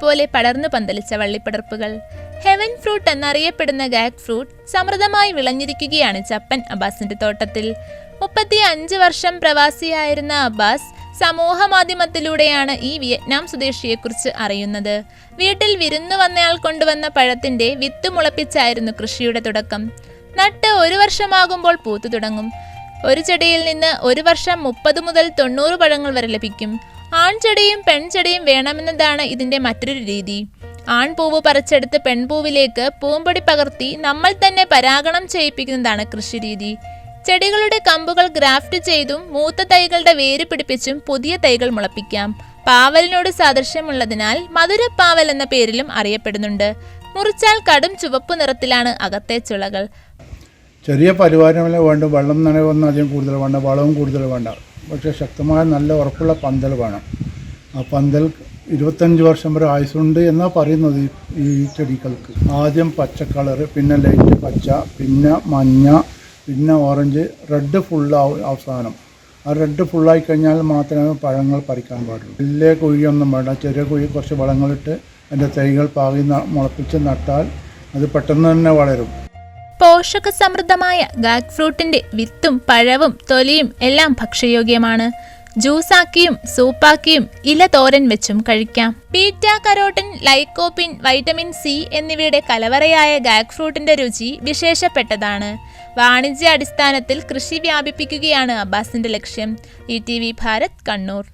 പോലെ പടർന്നു പന്തലിച്ച വള്ളിപ്പടർപ്പുകൾ. ഹെവൻ ഫ്രൂട്ട് എന്നറിയപ്പെടുന്ന ഗാക് ഫ്രൂട്ട് സമൃദ്ധമായി വിളഞ്ഞിരിക്കുകയാണ് ചപ്പൻ അബ്ബാസിന്റെ തോട്ടത്തിൽ. മുപ്പത്തി അഞ്ച് വർഷം പ്രവാസിയായിരുന്ന അബ്ബാസ് സമൂഹ മാധ്യമത്തിലൂടെയാണ് ഈ വിയറ്റ്നാം സ്വദേശിയെക്കുറിച്ച് അറിയുന്നത്. വീട്ടിൽ വിരുന്നു വന്നയാൾ കൊണ്ടുവന്ന പഴത്തിന്റെ വിത്ത് മുളപ്പിച്ചായിരുന്നു കൃഷിയുടെ തുടക്കം. നട്ട് ഒരു വർഷമാകുമ്പോൾ പൂത്തു തുടങ്ങും. ഒരു ചെടിയിൽ നിന്ന് ഒരു വർഷം മുപ്പത് മുതൽ തൊണ്ണൂറ് പഴങ്ങൾ വരെ ലഭിക്കും. ആൺചെടിയും പെൺചെടിയും വേണമെന്നതാണ് ഇതിന്റെ മറ്റൊരു രീതി. ആൺപൂവ് പറിച്ചെടുത്ത് പെൺപൂവിലേക്ക് പൂമ്പൊടി പകർത്തി നമ്മൾ തന്നെ പരാഗണം ചെയ്യിപ്പിക്കുന്നതാണ് കൃഷിരീതി ചെടികളുടെ കമ്പുകൾ ഗ്രാഫ്റ്റ് ചെയ്തും മൂത്ത തൈകളുടെ വേര് പിടിപ്പിച്ചും പുതിയ തൈകൾ മുളപ്പിക്കാം. പാവലിനോട് സാദൃശ്യമുള്ളതിനാൽ മധുരപ്പാവൽ എന്ന പേരിലും അറിയപ്പെടുന്നുണ്ട്. മുറിച്ചാൽ കടും ചുവപ്പ് നിറത്തിലാണ് അകത്തെ ചുളകൾ. ചെറിയ പരിപാലനമല്ലേ വേണ്ട. വെള്ളം നനവൊന്നും അധികം കൂടുതൽ വേണ്ട. വളവും കൂടുതൽ വേണ്ട. പക്ഷേ ശക്തമായ നല്ല ഉറപ്പുള്ള പന്തൽ വേണം. ആ പന്തൽ ഇരുപത്തഞ്ച് വർഷം വരെ ആയുസുണ്ട് എന്നാണ് പറയുന്നത് ഈ ചെടികൾക്ക്. ആദ്യം പച്ച കളറ് പിന്നെ ലൈറ്റ് പച്ച പിന്നെ മഞ്ഞ പിന്നെ ഓറഞ്ച്. റെഡ് ഫുള്ളാവും അവസാനം ആ റെഡ് ഫുള്ളായി കഴിഞ്ഞാൽ മാത്രമേ പഴങ്ങൾ പറിക്കാൻ പാടുള്ളൂ. വലിയ കുഴിയൊന്നും വേണ്ട. ചെറിയ കുഴി കുറച്ച് വളങ്ങളിട്ട് അതിന്റെ തൈകൾ പാകി മുളപ്പിച്ച് നട്ടാൽ അത് പെട്ടെന്ന് തന്നെ വളരും. പോഷക സമൃദ്ധമായ ഗാഗ് ഫ്രൂട്ടിന്റെ വിത്തും പഴവും തൊലിയും എല്ലാം ഭക്ഷ്യയോഗ്യമാണ്. ജ്യൂസാക്കിയും സൂപ്പാക്കിയും ഇല തോരൻ വെച്ചും കഴിക്കാം. Beta carotene lycopene vitamin C എന്നിവയുടെ കലവറയായ ഗാഗ് ഫ്രൂട്ടിന്റെ രുചി വിശേഷപ്പെട്ടതാണ്. വാണിജ്യ അടിസ്ഥാനത്തിൽ കൃഷി വ്യാപിപ്പിക്കുകയാണ് അബ്ബാസിന്റെ ലക്ഷ്യം. E T V Bharat Kannur.